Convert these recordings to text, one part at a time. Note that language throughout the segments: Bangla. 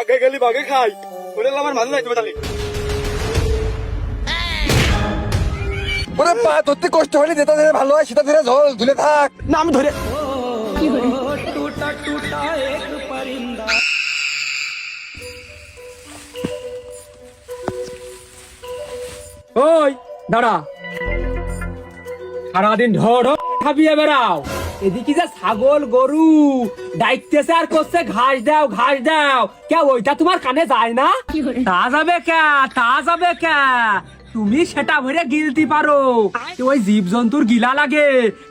আগে গেলি বাগে খাই। ওরে আমার তাহলে ওরে পা ধরতে কষ্ট হলে যেটা ধরে ভালো হয় সেটা ধরে জল ধুলে থাক। না আমি ধরে। ওই দাঁড়া। সারাদিন ঢড় খাবিয়ে বেড়াও এদিকে যে ছাগল গরু ডাইতেছে আর করছে ঘাস দাও ঘাস দাও। কে ওইটা তোমার কানে যায় না? তা যাবে কে? তা যাবে কে? তুমি সেটা ভরে গিলতে পারো। ওই জীব জন্তুর গিলা লাগে।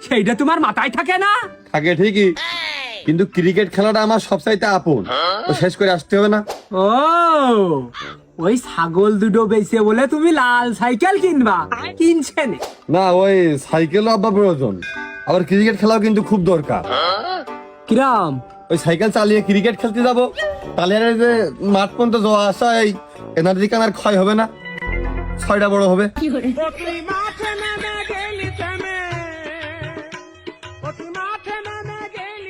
সেইটা তোমার মাথায় থাকে না? থাকে ঠিকই। কিন্তু ক্রিকেট খেলাটা আমার সবচাইতে আপন। ও শেষ করে আসতে হবে না। ও ওই ছাগল দুটো বেচে বলে তুমি লাল সাইকেল কিনবা। কিনছে নে। না ওই সাইকেলও আব্বা প্রয়োজন। আবার ক্রিকেট খেলাও কিন্তু খুব দরকার। কিরাম? ওই সাইকেল চালিয়ে ক্রিকেট খেলতে যাব। তাহলে আর যে মাঠ পর্যন্ত যাওয়া আসা এই এনার্জি কানার ক্ষয় হবে না। ছয়টা বড় হবে।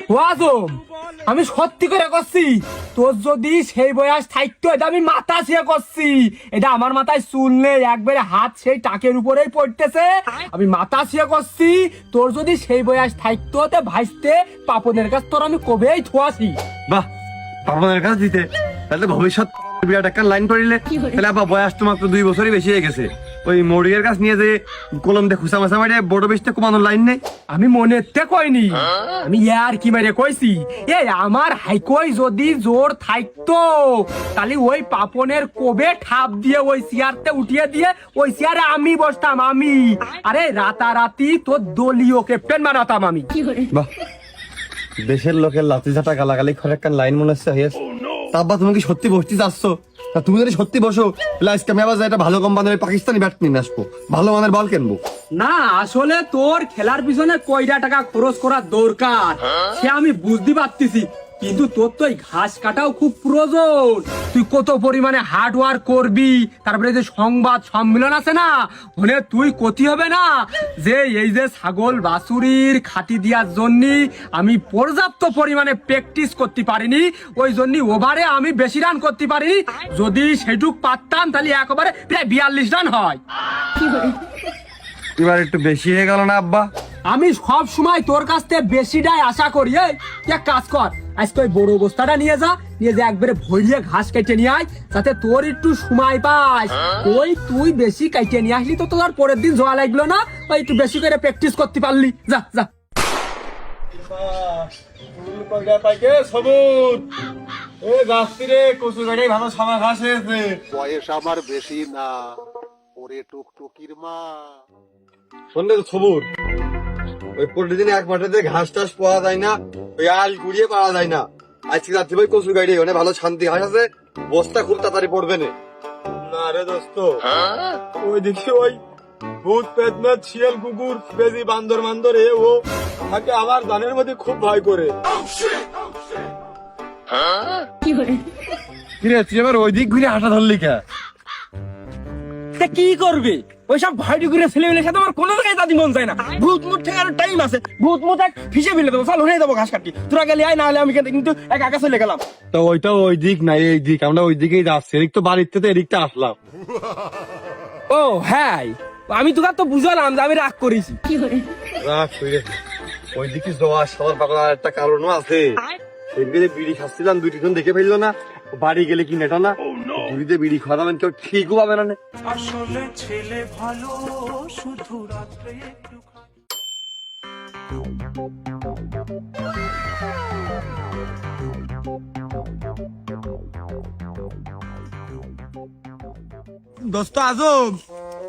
ওয়াজম! আমি সত্যি করে করছি। তোর যদি সেই বয়স থাকতো, এটা আমি মাথা ছিঁড়ে করছি। এটা আমার মাথায় চুল নেই, একবারে হাত সেই টাকের উপরেই পড়তেছে। আমি মাথা ছিঁড়ে করছি, তোর যদি সেই বয়স থাকতো, তে ভাইসতে পাপনের কাছ তোর আমি কবেই থুয়াছি। বাহ, পাপনের কাছ দিতে। তাহলে ভবিষ্যৎ বিরাট একটা লাইন পড়িলে তাহলে আবার বয়স তো মাত্র দুই বছরই বেশি হয়ে গেছে। ওই মরিয়ের কাছ নিয়ে যে কলম দিয়ে খুসা মাসা মারিয়ে বড় বেশতে কমানোর লাইন নেই। আমি মনেতে কইনি। আমি ইয়ার কি মারে কইছি? এই আমার হাইকই যদি জোর থাকতো তাহলে ওই পাপনের কোবে ঠাপ দিয়ে ওই চেয়ারতে উঠিয়ে দিয়ে ওই চেয়ারে আমি বসতাম আমি। আরে রাতারাতি তোর দলীয় ক্যাপ্টেন বানাতাম আমি। বাহ। দেশের লোকের লাঠি ঝাঁটা গালাগালি করে একটা লাইন মনে হচ্ছে হয়েছে। তাব্বা তুমি কি সত্যি বসতে চাচ্ছ তা তুমি যদি সত্যি বসো তাহলে আজকে আমি আবার একটা ভালো কোম্পানির পাকিস্তানি ব্যাট নিয়ে আসব। ভালো মানের বল কিনবো। না আসলে তোর খেলার পিছনে কয়টা টাকা খরচ করা দরকার? সে আমি বুঝতে পারতেছি। কিন্তু তোর তো এই ঘাস কাটাও খুব প্রয়োজন। তুই কত পরিমাণে হার্ড ওয়ার্ক করবি তারপরে যে সংবাদ সম্মেলন আছে না মানে তুই কতি হবে না। যে এই যে ছাগল বাছুরির খাতি দেওয়ার জন্য আমি পর্যাপ্ত পরিমাণে প্র্যাকটিস করতে পারিনি ওই জন্য ওভারে আমি বেশি রান করতে পারিনি। যদি সেটুক পারতাম তাহলে একেবারে প্রায় বিয়াল্লিশ রান হয়। এবার একটু বেশি হয়ে গেল না আব্বা? আমি সব সময় তোর কাছ থেকে বেশিটাই আশা করি এই এক কাজ কর আজকে ওই বড় বস্তাটা নিয়ে যা নিয়ে যা একবারে ভরিয়ে ঘাস কেটে নিয়ে আয় যাতে তোর একটু সময় পাস। ওই তুই বেশি কেটে নিয়ে আসলি তো তোর পরের দিন জোয়া লাগল না ওই একটু বেশি করে প্র্যাকটিস করতে পারলি। যা যা। বয়স আমার বেশি না ওরে টুকটুকির মা। সবুর। ওই প্রতিদিন এক মাঠে যে ঘাস টাস পাওয়া যায় না ওই আল গুড়িয়ে পাওয়া যায় না। আজকে রাত্রি ভাই কচু গাড়ি ওখানে ভালো শান্তি ঘাস আছে বস্তা খুব তাড়াতাড়ি পড়বে না। না রে দোস্ত। ওই দেখি ওই ভূত পেতনাথ শিয়াল কুকুর বেজি বান্দর মান্দর এ ও তাকে আমার দানের মধ্যে খুব ভয় করে। কিরে তুই এবার ওই দিক ঘুরে হাঁটা ধরলি কে? তা কি করবে? ওইসব ভয় ছেলেমেয়ের সাথে আমার কোনো জায়গায় দাদি মন যায় না। ভূত মুঠ টাইম আছে। ভূত মুঠ এক ফিসে ফেলে দেবো। চল হয়ে দেবো ঘাস কাটি তোরা গেলে আয় না হলে আমি কিন্তু- কিন্তু এক চলে গেলাম। তো ওইটা ওই দিক নাই এই দিক। আমরা ওই দিকেই যাচ্ছি। এদিক তো বাড়ির থেকে এদিকটা আসলাম। ও হ্যাঁ। আমি তোকে তো বুঝালাম যে আমি রাগ করেছি। রাখ শুয়ে ওই দিকে যাওয়া সবার পাগল আর একটা কারণও আছে। সেদিকে বিড়ি খাচ্ছিলাম দুই তিনজন দেখে ফেলল না। বাড়ি গেলে কি নেটা না? দুইতে বিড়ি খাওয়া দাবেন কেউ ঠিকও পাবে না নে। দোস্ত আজম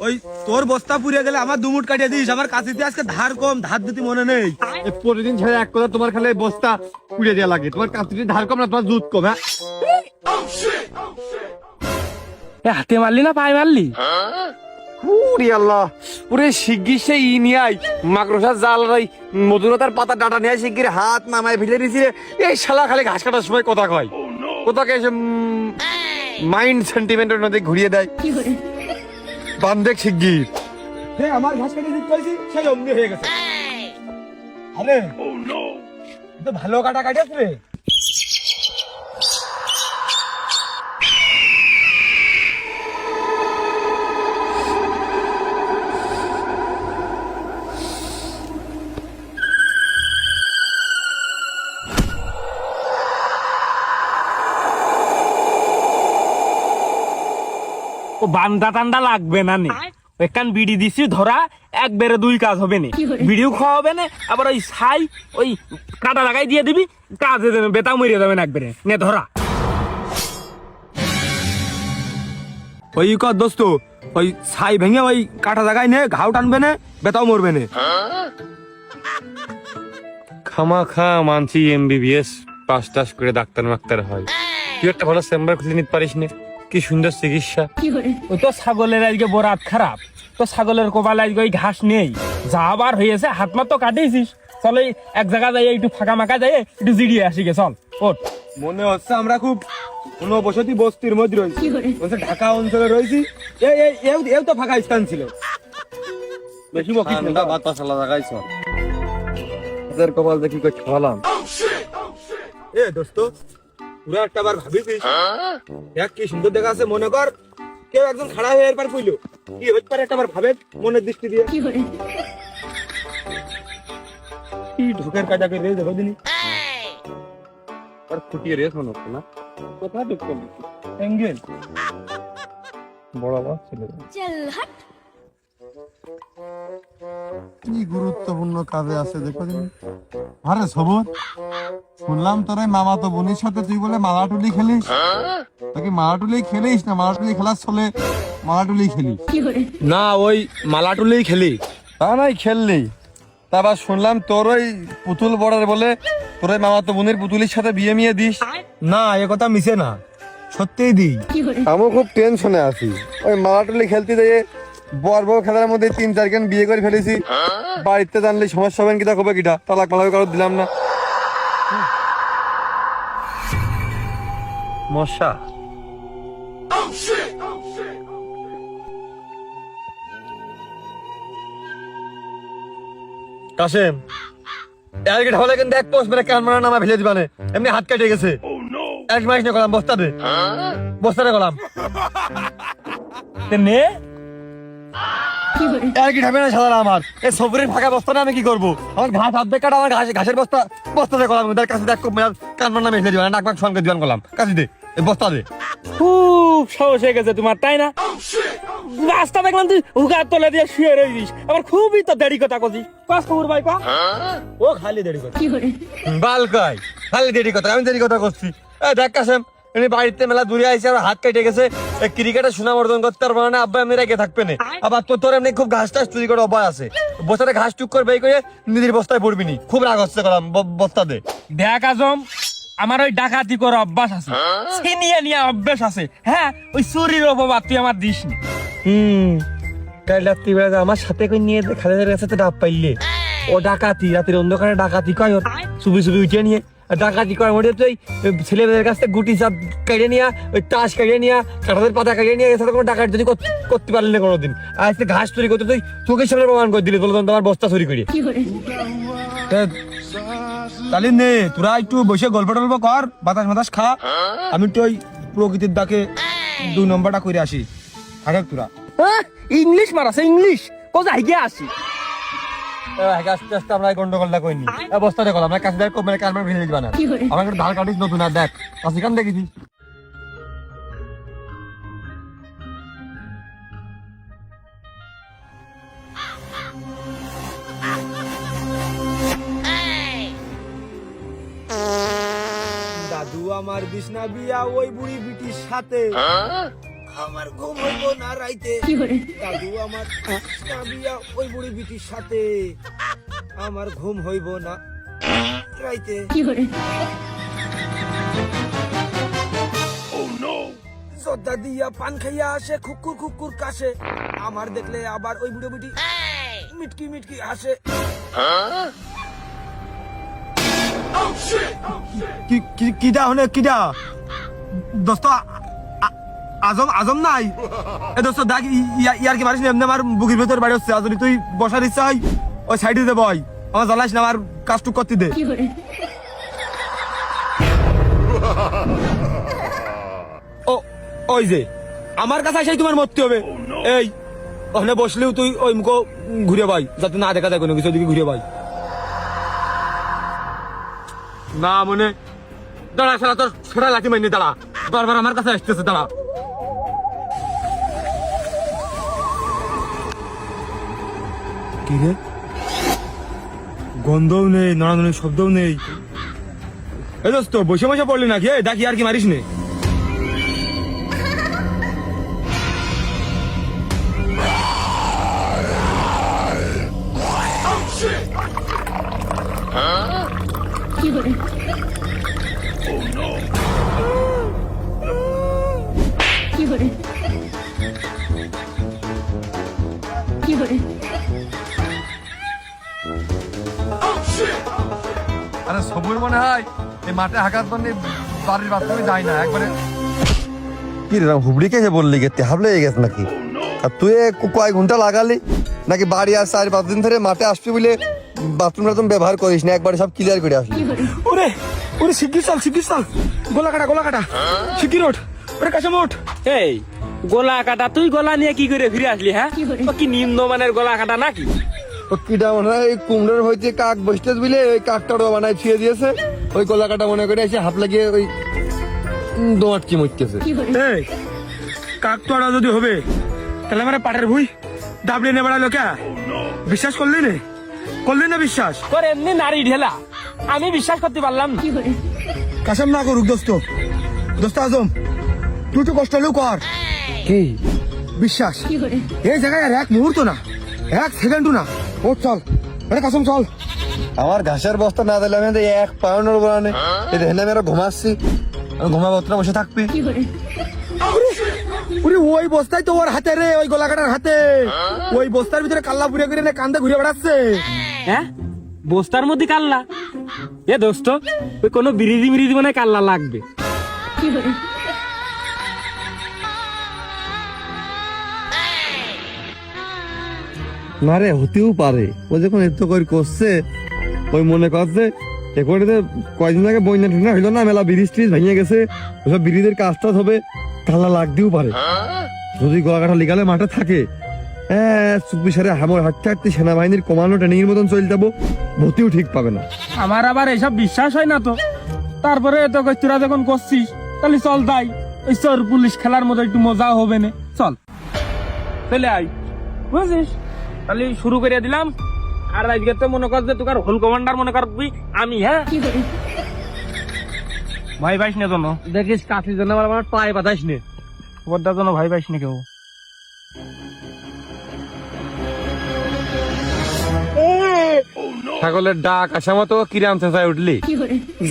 ওই তোর বস্তা পুড়ে গেলে আমার দুমুট কাটিয়ে দিস আমার কাছে আজকে ধার কম ধার দিতে মনে নেই। এ প্রতিদিন ছেড়ে এক কথা তোমার খালি বস্তা পুড়ে দেওয়া লাগে তোমার কাছে ধার কম না তোমার দুধ কম হ্যাঁ? এ, হাতে মারলি না পায়ে মারলি? উরি আল্লাহ। ওরে শিগগির সেই ই নিয়ে মাকড়সার জাল রাই মধুরতার পাতা ডাটা নিয়ে আই শিগগির হাত নামায় ফেলে দিছি রে। এই শালা খালি ঘাস কাটার সময় কথা কয়। কোথাকে এসে মাইন্ড সেন্টিমেন্টের মধ্যে ঘুরিয়ে দেয়। শিগগির। আমার ঘাস কাটিয়ে দিতে পারছি সেই অমনি হয়ে গেছে। আরে তো ভালো কাটা রে। বান্দা টান্ডা লাগবে না নে। একখান বিড়ি দিছি ধরা একবারে দুই কাজ হবে না। বিড়িও খাওয়া হবে না আবার ওই ছাই ওই কাটা লাগাই দিয়ে দিবি কাজে দেবে বেতা মরিয়ে যাবে না একবারে। নে ধরা। ওই কর দোস্ত ওই ছাই ভেঙে ওই কাটা জায়গায় নে ঘাও টানবে না বেতাও মরবে না। খামা খা মানছি এমবিবিএস পাস টাস করে ডাক্তার মাক্তার হয়। তুই একটা ভালো চেম্বার খুলে নিতে পারিস না। কি সুন্দর চিকিৎসা। ও তো ছাগলের আজকে বরাত খারাপ। তো ছাগলের কপালে আজকে ওই ঘাস নেই। যা আবার হয়েছে হাত মাত তো কাটিয়েছিস। চল এই এক জায়গা যাই একটু ফাঁকা মাকা যাই একটু জিরিয়ে আসি গে চল ওঠ। মনে হচ্ছে আমরা খুব কোন বসতি বস্তির মধ্যে রয়েছি। বলছে ঢাকা অঞ্চলে রয়েছি। এই এই এও তো ফাঁকা স্থান ছিল। বেশি বকিস না। চল। তোদের কপাল দেখি কই ছলাম এ দোস্ত পুরো একটা বার ভাবিছিস দেখ কি সুন্দর দেখা আছে মনে কর। কেউ একজন খাড়া হয়ে এরপর কইলো কি হতে পারে একটা বার ভাবে মনের দৃষ্টি দিয়ে। কি ঢুকের কাজা করে দেখো দিনি। আর ফুটিয়ে রেস মনে হচ্ছে না। কোথায় ঢুকতে এঙ্গেল বড় বাবা ছেলে। কি গুরুত্বপূর্ণ কাজে আছে দেখো দিন আরে সবর শুনলাম তোর ওই মামা তো বোনের সাথে তুই বলে মালাটুলি খেলিস। তাকে মালাটুলি খেলিস না? মালাটুলি খেলার চলে মালাটুলি খেলিস না ওই মালাটুলেই খেলি। তা নাই খেললি। তা আবার শুনলাম তোর ওই পুতুল বড়ার বলে তোর ওই মামা তো বোনের পুতুলির সাথে বিয়ে মিয়ে দিস। না এ কথা মিশে না। সত্যিই দিই। আমিও খুব টেনশনে আছি। ওই মালাটুলি খেলতে যেয়ে বর বউ খেলার মধ্যে তিন চারজন বিয়ে করে ফেলেছি। বাড়িতে জানলে সমস্যা হবে কিটা কবে কিটা? তালাক মালাক কারও দিলাম না। মশা। কাশেম এর কি ঢালে কিন্তু এক পোস্ট মেরে কান মারা নামা ফেলে দিবানে এমনি হাত কেটে গেছে। এক মাস না করলাম বস্তা দে বস্তা দে করলাম তে নে। আর কি ঢাবে না সাদা আমার? এই সবরের ফাঁকা বস্তা না আমি কি করব? আমার ঘাস হাত কাটা আমার ঘাস ঘাসের বস্তা বস্তা দে করলাম তার কাছে দেখ কান মারা নামে ফেলে দিবানে নাক নাক সঙ্গে দিবান করলাম কাছে দে এই বস্তা দে। খুব সাহস হয়ে গেছে তোমার তাই না? রাস্তা দেখলাম তুই হুকার তলে দিয়ে শুয়ে রয়েছিস আমার খুবই তো দেরি কথা কছিস পাস খবর ভাই পা ও খালি দেরি কথা। বাল কয় খালি দেরি কথা আমি দেরি কথা করছি দেখ কাসেম এমনি বাড়িতে মেলা দূরে আইসে আর হাত কেটে গেছে। ক্রিকেটে সুনামর্দন করতে পারব না আব্বা এমনি রেখে থাকবে না। আবার তোর তোর এমনি খুব ঘাস টাস চুরি করে অভ্যাস আছে। বস্তাতে ঘাস টুক করে বের করে নিজের বস্তায় পড়বি নি। খুব রাগ হচ্ছে করলাম ব- বস্তা দে। দেখ আজম আমার ওই ডাকাতি করে অভ্যাস আছে। ছিনিয়ে নিয়ে অভ্যাস আছে। হ্যাঁ ওই চুরির অপবাদ তুই আমার দিস নি। হুম কাল রাত্রিবেলা আমার সাথে করে নিয়ে খালেদের কাছে তো ডাব পাইলে। ও ডাকাতি রাতের অন্ধকারে ডাকাতি কয় ওর? চুপি চুপি উঠে নিয়ে। ডাকাতি করার মধ্যে তুই ছেলেমেয়েদের কাছ থেকে গুটি চাপ কেড়ে নিয়ে ওই টাস কেড়ে নিয়ে কাঁঠালের পাতা কেড়ে নিয়ে এছাড়া কোনো ডাকাত যদি করতে পারলি না কোনোদিন। আর আজকে ঘাস চুরি করতে তুই চোখের সামনে প্রমাণ করে দিলি তোর তোমার বস্তা চুরি করে। তাহলে নে তোরা একটু বসে গল্প টল্প কর বাতাস মাতাস খা। আমি একটু ওই প্রকৃতির ডাকে দুই নম্বরটা করে আসি। থাকে তোরা। ইংলিশ মারাছে ইংলিশ। কোথায় গিয়ে আসি? আস্তে আস্তে আমরা এই গন্ডগোলটা করিনি। এই বস্তাটা করলাম আমরা কাছে দেখ মানে কারবার ফেলে দিবা না আমার একটা ধার কাটিস নতুন আর দেখ কাছে কান দেখেছি দাদু আমার বিছনা বিয়া ওই বুড়ি বিটির সাথে। আমার ঘুম হইব না রাইতে। দাদু আমার বিয়া ওই বুড়ি বিটির সাথে। আমার ঘুম হইব না রাইতে। জর্দা দিয়া পান খাইয়া আসে খুকুর খুকুর কাছে আমার দেখলে আবার ওই বুড়ো বিটি মিটকি মিটকি আসে কি কি কিটা হনে কিটা দোস্ত আজম আজম নাই? এ দোস্ত দেখ ইয়ার কি মারিস এমনি আমার বুকের ভেতর বাড়ি হচ্ছে তুই বসার ইচ্ছা হয় ওই সাইডে দে বয়। আমার জ্বালাস না আমার কাজটুক করতে দে। ও ওই যে আমার কাছে এসে তোমার মরতে হবে। এই ওখানে বসলেও তুই ওই মুখ ঘুরে পাই যাতে না দেখা যায় কোনো কিছু দিকে ঘুরে পাই না মনে দাঁড়া সারা তোর ছোটা লাঠি মাইনি দাঁড়া। বারবার আমার কাছে আসতেছে দাঁড়া। কি রে গন্ধও নেই নড়ানোর শব্দও নেই। এ দোস্ত, বসে বসে পড়লি নাকি? ডাকি আর কি মারিস নে। আরে সবুর মনে হয় এই মাঠে হাঁকার জন্য বাড়ির বাথরুমে যায় না একবারে। কি রে হুবড়ি কে বললি গে? হাবলে গেছে নাকি? আর তুই এ ক- কয় ঘণ্টা লাগালি? নাকি বাড়ি আর চার পাঁচ দিন ধরে মাঠে আসবি বলে বাথরুম টাথরুম ব্যবহার করিস না একবারে সব ক্লিয়ার করে আসলি? ওরে ওরে শিগগির চাল শিগগির চাল। গোলা কাটা গোলা কাটা। শিগগির ওঠ। ওরে কাছে ওঠ এই গলা কাটা তুই গলা নিয়ে কি করে ফিরে আসলি হ্যাঁ? কি নিম্নমানের গলা কাটা নাকি? কিটা মনে হয় কুমড়োর হইতে কাক বসতে দিলে ওই কাকটারও বানায় ছুঁয়ে দিয়েছে। ওই কলা কাটা মনে করে এসে হাত লাগিয়ে ওই দোয়াটকি মরতেছে। এই কাক তো আড়া যদি হবে তাহলে আমার পাটের ভুই দাবলে নে বেড়ালো কে? বিশ্বাস করলি নে? করলি না বিশ্বাস? তোর এমনি নারী ঢেলা। আমি বিশ্বাস করতে পারলাম না। কাসাম না করুক দোস্ত। দোস্ত আজম তুই তো কষ্ট হলেও কর। কি? বিশ্বাস। এই জায়গায় আর এক মুহূর্ত না এক সেকেন্ডও না। ও চল। আরে কাসম চল। আমার ঘাসের বস্তা না দিলে আমি এক পাউন্ডের বলানে এই দেখেন আমি আরও ঘুমাচ্ছি। আমি ঘুমাবো তোরা বসে থাকবি। ওরে ওই বস্তায় তো ওর হাতে রে ওই গলা কাটার হাতে ওই বস্তার ভিতরে কাল্লা পুড়ে করে নে কান্দে ঘুরে বেড়াচ্ছে। হ্যাঁ? বস্তার মধ্যে কাল্লা? এ দোস্ত ওই কোনো বিরিদি মিরিদি মানে হয় কাল্লা লাগবে। না রে, হতেও পারে। ও যখন এত করে করছে, ওই মনে করছে এখানে কয়দিন আগে বন্যা টন্যা হইল না, মেলা ব্রিজ ট্রিজ ভেঙে গেছে, ওসব ব্রিজের কাজ টাজ হবে কাল্লা লাগতেও পারে। যদি গলা কাটা লিগালে মাঠে থাকে হ্যাঁ চুপি সারে হামর হাঁটতে হাঁটতে সেনাবাহিনীর কমান্ডো ট্রেনিং এর মতন চলে যাব, ভর্তিও ঠিক পাবে না। আমার আবার এইসব বিশ্বাস হয় না তো। তারপরে এত তোরা যখন করছিস, তাহলে চল তাই ওই চোর পুলিশ খেলার মতো একটু মজা হবে না। চল। চলে আই বুঝছিস তাহলে শুরু করে দিলাম। আর আজকে তো মনে কর যে তোকার হোল কমান্ডার মনে করবি আমি হ্যাঁ? ভাই ভাইস নে জন্য। দেখিস কাশির জন্য আমার পায়ে বাতাস নে। খবরদার জন্য ভাই ভাইস নে কেউ। ছাগলের ডাক আসা মতো কিরাম চেঁচায় উঠলি।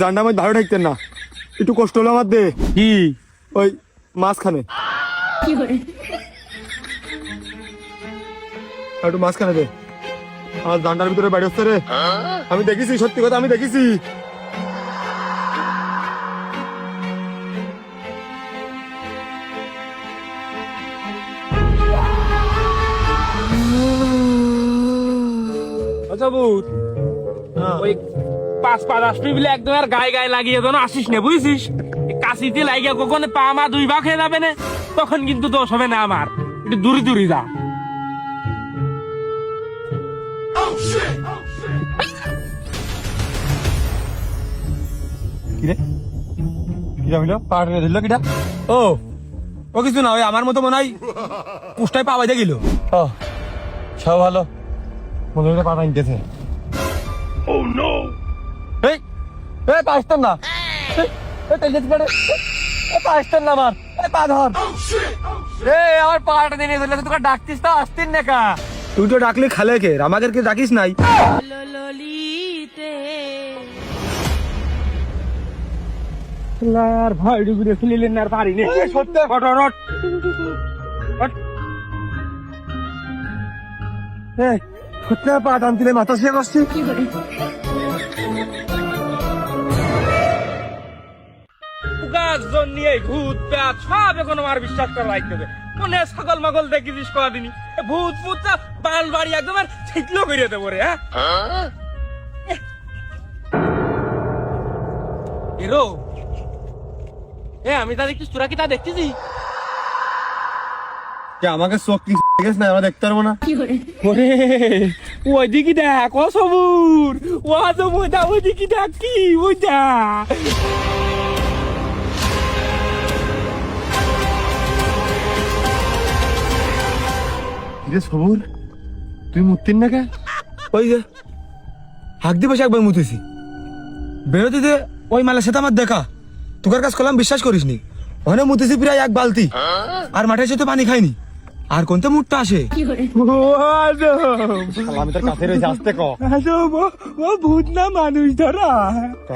জানটা আমি ভালো থাকতেন না। একটু কষ্ট হলো আমার দে। কি? ওই মাঝখানে। একটু মাঝখানে দে। আমার জানটার ভিতরে বাড়ি হচ্ছে রে। আমি দেখেছি, সত্যি কথা আমি দেখেছি। আচ্ছা বুত ওই পাঁচ একদম গায়ে গায়ে লাগিয়ে আসিস পা দুই ভাগ হয়ে যাবে না, তখন কিন্তু দোষ হবে না আমার। একটু দূরে দূরে যা। কিরে? কিরা হইল? পাহাড় ধরল কিটা ও ও কিছু না ওই আমার মতো মনে হয় যায় গেল। ও সব ভালো। মনে হয় এই এই পাঁচটার না। এই, এই তেল যেতে পারে। এই না আমার। এই পা ধর। এই আমার পাটা দিয়ে নিয়ে চলে তোকে ডাকতিস তো আসতিন না কা। তুই তো ডাকলি খালে কে আমাদের কে ডাকিস নাই। আর ভয় ডুবুরে ফেলিলেন আর পারি নে। সত্যি? পা মাথা গাছজন নিয়ে ভূত প্যাত সব এখন আমার বিশ্বাস করা লাগতে হবে মনে ছাগল মাগল দেখিস কদিনই এ ভূত ভূত বাল বাড়ি একদম আর ছিটলো করে দেবো রে হ্যাঁ? এরো এ আমি তা দেখছিস তোরা কি তা দেখতেছি আমাকে চোখ কি গেছ না? আমরা দেখতে পারব না। ওরে ওই দিকে দেখ ও সবুর ও তো ওইটা ওই দিকে দেখ কি ওইটা রে সবুর তুই মুতিন না কে? ওই যে হাক দিয়ে বসে একবার মুতেছি। বেরোতে দে ওই মালের সাথে আমার দেখা। তোকার কাজ করলাম বিশ্বাস করিস নি ওখানে মুতেছি প্রায় এক বালতি। আর মাঠে এসে তো পানি খাইনি। আর কোন তো মুটটা আসে? আমি তোর কাছে রয়েছি আসতে ক। ও ভূত না মানুষ ধরা?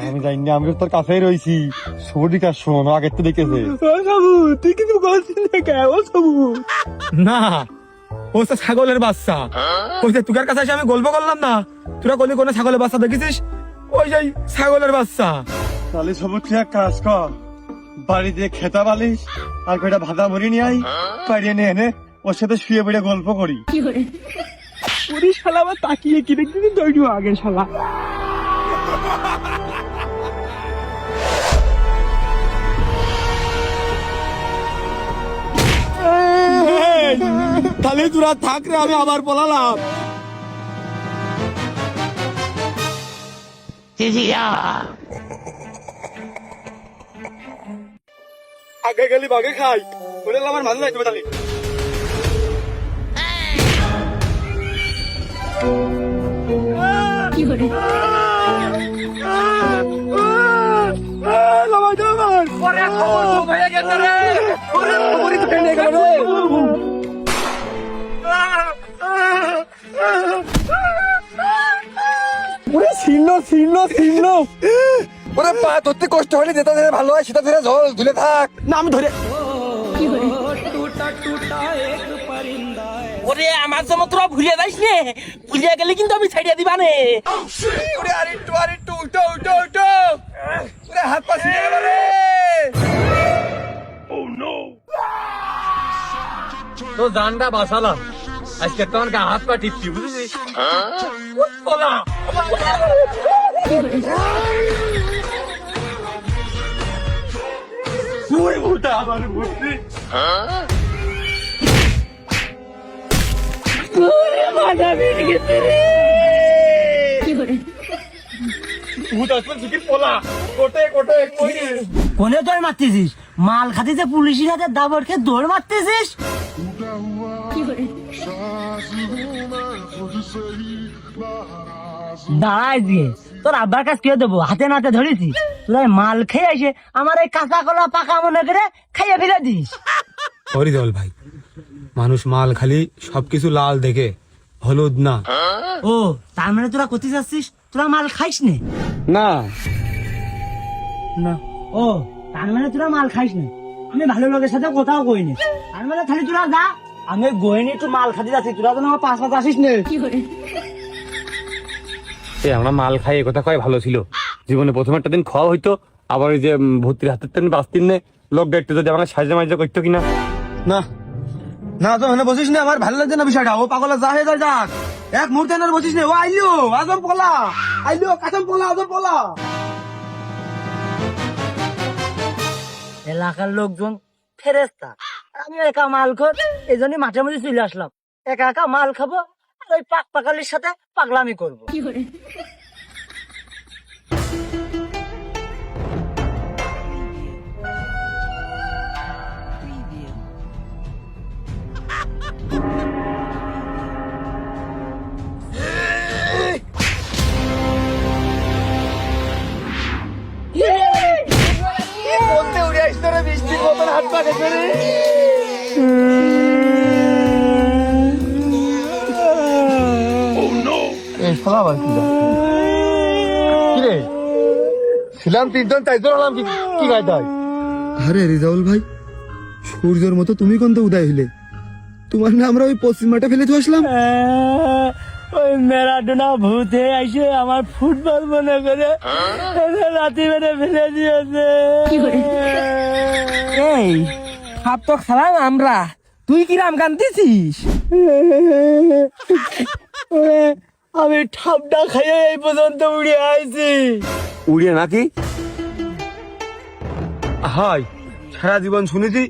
আমি জানি না আমি তোর কাছেই রয়েছি সবুদিকা শোন আগে তো দেখেছে। ও সবু তুই কিন্তু বলছিস না কে? ও সবু। না ও তো ছাগলের বাচ্চা। ওই যে তোকার কাছে এসে আমি গল্প করলাম না? তোরা কলি কোনো ছাগলের বাচ্চা দেখেছিস? ওই যে ছাগলের বাচ্চা। তাহলে সবুজ তুই এক কাজ কর। বাড়িতে খেতা বালিশ আর কয়টা ভাতা মরি নিয়ে আই পাড়িয়ে নিয়ে এনে ওর সাথে শুয়ে পড়ে গল্প করি। শালা আবার তাকিয়ে কি শালা? তাহলে তোরা থাক রে আমি আবার বলালাম আগে গেলি বাগে খাই। বলে আমার মাঝে যাইতে তাহলে। ওরে ছিন্ন ছিন্ন ছিন্ন। ওরে পা ধরতে কষ্ট হলে যেটা ধরে ভালো হয় সেটা ধরে জল ধুলে থাক। না আমি ধরে ওরে আমার জন্য তোরা ভুলিয়ে যাইস নে। ভুলিয়ে গেলে কিন্তু আমি ছাড়িয়ে দিবা নে। ওরে আর একটু আর একটু উল্টো উল্টো উল্টো ওরে হাত পা ছিঁড়ে গেল রে। তো জানটা বাঁচালাম আজকে তোমার গা হাত পা টিপছি বুঝেছিস তুই ওটা আমার বুদ্ধি মাল খাতে যে পুলিশের হাতে দাবর খেয়ে দৌড় মারতেছিস? দাঁড়াই দিয়ে তোর আব্বার কাছে কে দেবো? হাতে নাতে ধরেছি। তোরা মাল খেয়ে এসে আমার এই কাঁচা কলা পাকা মনে করে খাইয়ে ফেলে দিস। হরিদল ভাই মানুষ মাল খালি সবকিছু লাল দেখে হলুদ না। ও তার মানে তোরা করতে যাচ্ছিস? তোরা মাল খাইস নে। না। না। ও তার মানে তোরা মাল খাইস না। আমি ভালো লোকের সাথে কোথাও কইনি তার মানে খালি তোরা যা। আমি গইনি একটু মাল খাতে যাচ্ছি। তোরা তো আমার পাঁচ পাঁচ আসিস নে। এ আমরা মাল খাই এ কথা কয় ভালো ছিল। জীবনে প্রথম একটা দিন খাওয়া হইতো আবার ওই যে উম, ভর্তির হাতের তেমনি বাঁচতিন নে। লোকটা একটু যদি আমরা সাহায্য মাইজ করতো কিনা। না। না তো এখানে বসিস না আমার ভালো লাগছে না বিষয়টা। ও পাগলা যা হয়ে যায় যাক। এক মুহূর্তে এখানে বসিস না। ও আইলো আজম পোলা। আইলো কাসম পোলা আজম পোলা। এলাকার লোকজন ফেরেস্তা আমি একা মাল খোর এই জন্যই মাঠে মধ্যে চলে আসলাম। একা একা মাল খাব, আর ওই পাক পাকালির সাথে পাগলামি করব। কিরে? ছিলাম তিনজন চারজন হলাম কি কি গাইতে হয়? আরে রিজাউল ভাই সূর্যের মতো তুমি কোন তো উদয় হইলে? তোমার না আমরা ওই পশ্চিম মাঠে ফেলে তো আসলাম ওই ম্যারাডোনা ভূতে আইসে আমার ফুটবল মনে করে রাতি বেড়ে ফেলে দিয়েছে। এই খাপ তো খেলাম আমরা। তুই কি রাম কান্দিছিস? আমি ঠাপটা খাইয়ে এই পর্যন্ত উড়ে আইছি। উড়িয়ে নাকি? হাই সারা জীবন শুনেছি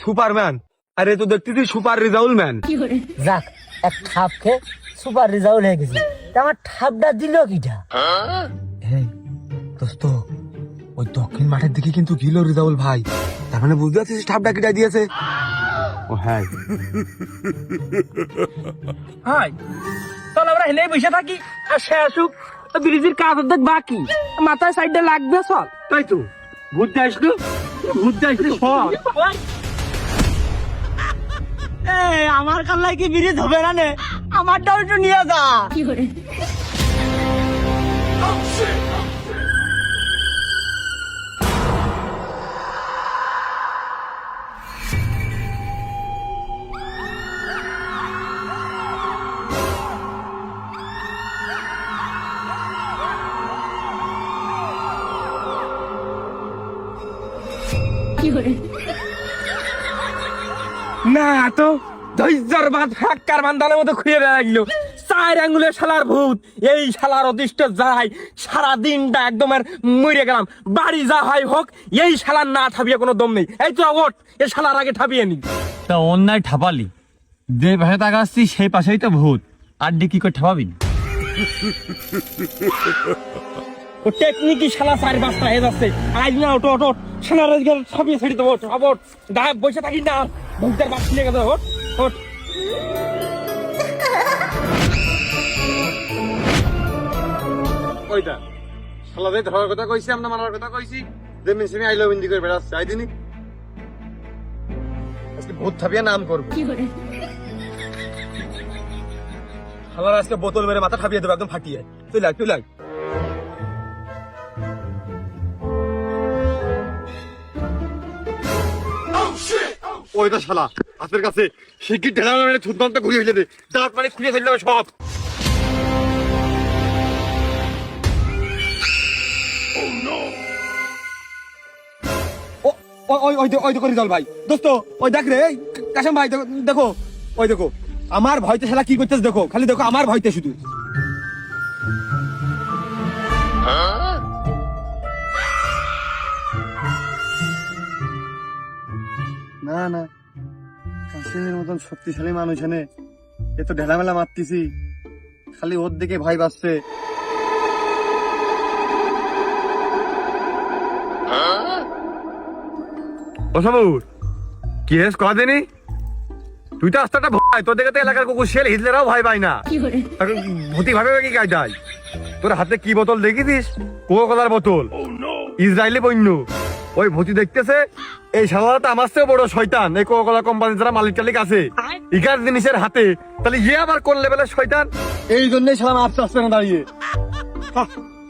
সুপারম্যান। আরে তো দেখতেছি সুপার রিজাউল ম্যান যাক এক ঠাপ খেয়ে সুপার রেজাল্ট হয়ে গেছে। আমার ঠাপটা দিল কিটা? দোস্ত ওই দক্ষিণ মাঠের দিকে কিন্তু গিল রিজাউল ভাই। তার মানে বুঝতে পারছিস ঠাপ ডাকিটা দিয়েছে? ও হ্যাঁ হাই তাহলে আমরা হেনে বসে থাকি। আর সে আসুক ব্রিজের কাজ অর্ধেক বাকি। মাথায় সাইডে লাগবে সব তাই তো। ভূত আসলো ভূত আসলে সব আমার কাল্লাই কি ব্রিজ হবে না নে? আমারটাও একটু নিয়ে যা। না, তো ধৈর্যর বাদ হাক্কার বান্দানের মতো খুঁজে লাগল চার আঙ্গুলের শালার ভূত, এই শালার অতিষ্ঠ যাই সারা দিনটা একদম আর মরে গেলাম। বাড়ি যা হয় হোক, এই শালার না ঠাবিয়ে কোনো দম নেই। এই তো ওঠ, এ শালার আগে ঠাবিয়ে নি। তা অন্যায় ঠাপালি যে পাশে তাকাচ্ছি সেই পাশেই তো ভূত। আর ডি কি করে ঠাপাবি ও টেকনিকই শালা চার পাঁচটা হয়ে যাচ্ছে। আজ না ওটো ওটো শালার আজকে ঠাবিয়ে ছেড়ে দেবো ওঠ। গায়ে বসে থাকি না। ভূতের বাস নিয়ে গেছে ওইটা শালা যে ধরার কথা কইছি আমরা মারার কথা কইছি যে মেশিনে আইলো বিন্দি করে বেড়াচ্ছে আই দিনি আজকে ভূত থাপিয়ে নাম করব। শালার আজকে বোতল মেরে মাথা ঠাবিয়ে দেবো একদম ফাটিয়ে। তুই লাগ তুই লাগ। ওইটা শালা। হাতের কাছে শিগগির ঢেলা মেরে থুতমান্ত ঘুরিয়ে ফেলে দে। দাঁত মানে খুলে ফেললে সব। ও ও- ওই ওই দে- ওই দেখো রিজল ভাই। দোস্ত ওই দেখ রে এই কাশেম ভাই দেখো- দেখো ওই দেখো আমার ভয়তে শালা কি করতেছ দেখো খালি দেখো আমার ভয়তে শুধু। না না। কাশিমের মতন শক্তিশালী মানুষ এনে এ তো ঢেলামেলা মারতেছি খালি ওর দিকে ভয় পাচ্ছে। ও কি হেস কয়া দেনি তুই তো আস্তাটা ভয় তোর দেখে তো এলাকার কুকুর শিয়াল হিজলেরাও ভয় পায় না। তাকে ভূতি ভাবে কি তোর হাতে কি বোতল কোকো কলার বোতল। ইসরায়েলি বন্য ওই ভূতি দেখতেছে? এই সাধারণত তো আমার চেয়েও বড় শয়তান। এই কোকো কলা কোম্পানির যারা মালিক টালিক আছে ইকার জিনিসের হাতে। তাহলে ইয়ে আবার কোন লেভেলের শয়তান? এই জন্যই সালাম আস্তে আস্তে না দাঁড়িয়ে।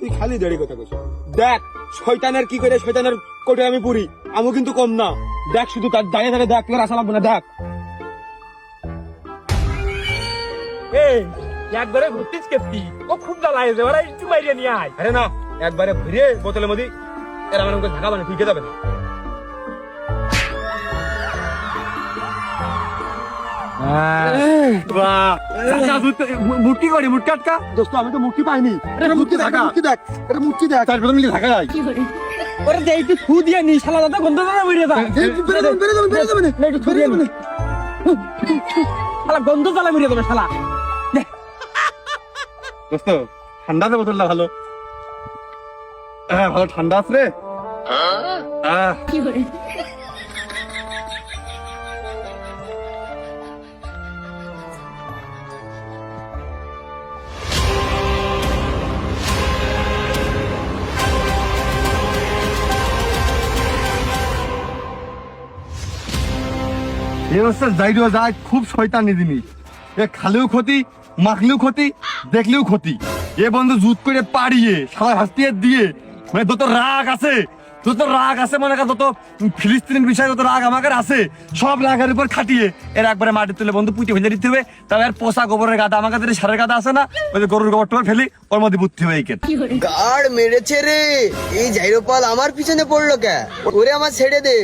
তুই খালি দেরি কথা কইছ দেখ শয়তানের কি করে শয়তানের কোটে আমি পুরি। আমি কিন্তু কম না। দেখ শুধু তার দাঁড়িয়ে দাঁড়িয়ে দেখ তোর আশা লাগবে না দেখ। এই একবারে ঘুরতিস কেপি ও খুব জ্বালা হয়েছে ওরা একটু মাইরিয়ে নিয়ে আয়। আরে না একবারে ঘুরে বোতলের মধ্যে এরা মানে ঢাকা মানে ঠিক যাবে না। মুটকি করি মুটকি আটকা দোস্ত আমি তো মুক্তি পাইনি। এটা মুক্তি দেখ মুক্তি দেখ এটা মুক্তি দেখ। চার প্রথম মিলে থাকা যায় ওরে যে একটু ফু দিয়ে নি শালা দাদা গন্ধ দাদা বেরিয়ে যা। বেড়ে যাবেন বেড়ে যাবেন বেড়ে যাবেন না, একটু ছড়িয়ে নি। শালা গন্ধ জ্বালা বেরিয়ে যাবে শালা। দোস্ত ঠান্ডা বোতলটা ভালো। হ্যাঁ ভালো ঠান্ডা আছে? রে আহ, এই যাইলেও যায় খুব শয়তানি জিনিস। এ খালেও ক্ষতি মাখলেও ক্ষতি দেখলেও ক্ষতি। এ বন্ধু জুত করে পাড়িয়ে সারা হাসিয়ে দিয়ে মানে যত রাগ আছে যত রাগ আছে মনে কর যত ফিলিস্তিনের বিষয়ে যত রাগ আমার আছে সব রাগের উপর খাটিয়ে এর একবারে মাটি তুলে বন্ধু পুঁতে ফেলে দিতে হবে। তবে আর পোষা গোবরের গাদা আমার কাছে সারের গাদা আছে না ওই গরুর গোবর টোবর ফেলি ওর মধ্যে বুদ্ধি হয়ে গেছে। গাড় মেরেছে রে। এই জাইরোপাল আমার পিছনে পড়ল কে? ওরে আমার ছেড়ে দে।